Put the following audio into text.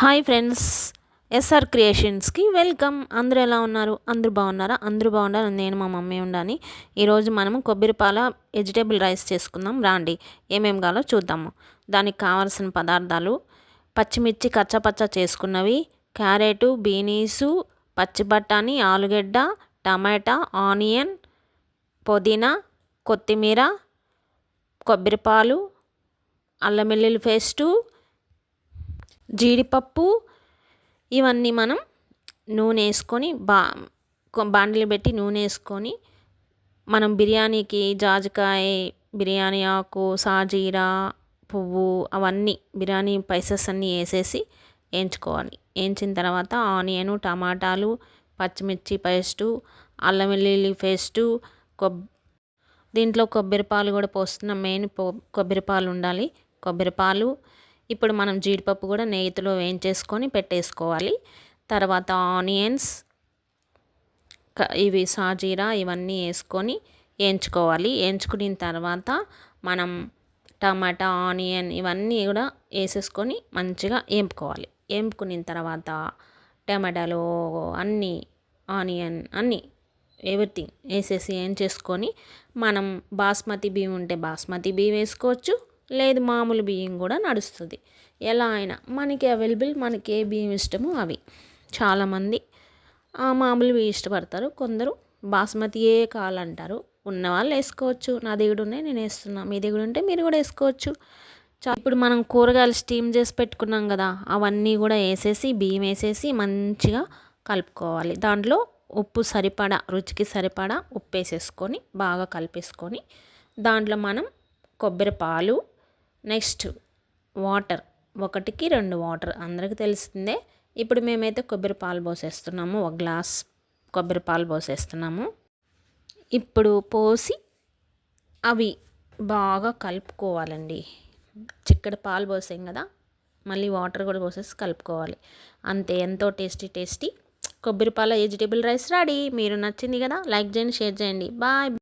Hi friends SR క్రియేషన్స్కి welcome. అందరూ ఎలా ఉన్నారు? అందరూ బాగున్నారా? అందరూ బాగున్నారు నేను మా మమ్మీ ఉండాలి. ఈరోజు మనము కొబ్బరిపాల వెజిటేబుల్ రైస్ చేసుకుందాం. రాండి. ఏమేమి కావాలో చూద్దాము. దానికి కావాల్సిన పదార్థాలు పచ్చిమిర్చి కచ్చపచ్చ చేసుకున్నవి క్యారెటు బీనీసు పచ్చి బఠానీ ఆలుగడ్డ టమాటా ఆనియన్ పుదీనా కొత్తిమీర కొబ్బరిపాలు అల్లం వెల్లుల్లి పేస్టు జీడిపప్పు ఇవన్నీ మనం నూనె వేసుకొని బా బాండలు పెట్టి నూనె వేసుకొని మనం బిర్యానీకి జాజికాయ బిర్యానీ ఆకు సాజీరా పువ్వు అవన్నీ బిర్యానీ పైసెస్ అన్నీ వేసేసి వేయించుకోవాలి. వేయించిన తర్వాత ఆనియన్ టమాటాలు పచ్చిమిర్చి పేస్టు అల్లం వెల్లుల్లి పేస్టు కొబ్ దీంట్లో కొబ్బరి పాలు కూడా పోస్తున్నాం. మెయిన్ కొబ్బరి పాలు ఉండాలి. కొబ్బరి పాలు ఇప్పుడు మనం జీడిపప్పు కూడా నెయ్యిలో వేయించేసుకొని పెట్టేసుకోవాలి. తర్వాత ఆనియన్స్ ఇవి సాజీరా ఇవన్నీ వేసుకొని వేయించుకోవాలి. వేయించుకున్న తర్వాత మనం టమాటా ఆనియన్ ఇవన్నీ కూడా వేసేసుకొని మంచిగా ఏంపుకోవాలి ఏంపుకున్న తర్వాత టమాటాలు అన్నీ ఆనియన్ అన్నీ ఎవ్రీథింగ్ వేసేసి ఏం చేసుకొని మనం బాస్మతి బియ్యం ఉంటే బాస్మతి బియ్యం వేసుకోవచ్చు. లేదు మామూలు బియ్యం కూడా నడుస్తుంది. ఎలా అయినా మనకి అవైలబుల్ మనకి ఏ బియ్యం ఇష్టమో అవి. చాలామంది మామూలు బియ్యం ఇష్టపడతారు. కొందరు బాస్మతియే కావాలంటారు. ఉన్న వాళ్ళు వేసుకోవచ్చు. నా దిగుడు ఉన్నాయి నేను వేస్తున్నా. మీ దిగుడు ఉంటే మీరు కూడా వేసుకోవచ్చు. ఇప్పుడు మనం కూరగాయలు స్టీమ్ చేసి పెట్టుకున్నాం కదా అవన్నీ కూడా వేసేసి బియ్యం వేసేసి మంచిగా కలుపుకోవాలి. దాంట్లో ఉప్పు సరిపడా రుచికి సరిపడా ఉప్పు వేసేసుకొని బాగా కలిపేసుకొని దాంట్లో మనం కొబ్బరి పాలు నెక్స్ట్ వాటర్ ఒకటికి రెండు వాటర్ అందరికీ తెలిసిందే ఇప్పుడు మేమైతే కొబ్బరి పాలు పోసేస్తున్నాము ఒక గ్లాస్ కొబ్బరి పాలు పోసేస్తున్నాము. ఇప్పుడు పోసి అవి బాగా కలుపుకోవాలండి. చిక్కడి పాలు పోసాం కదా మళ్ళీ వాటర్ కూడా పోసేసి కలుపుకోవాలి. అంతే ఎంతో టేస్టీ టేస్టీ. కొబ్బరి పాల వెజిటేబుల్ రైస్ రెడీ. మీరు నచ్చింది కదా లైక్ చేయండి షేర్ చేయండి. బాయ్.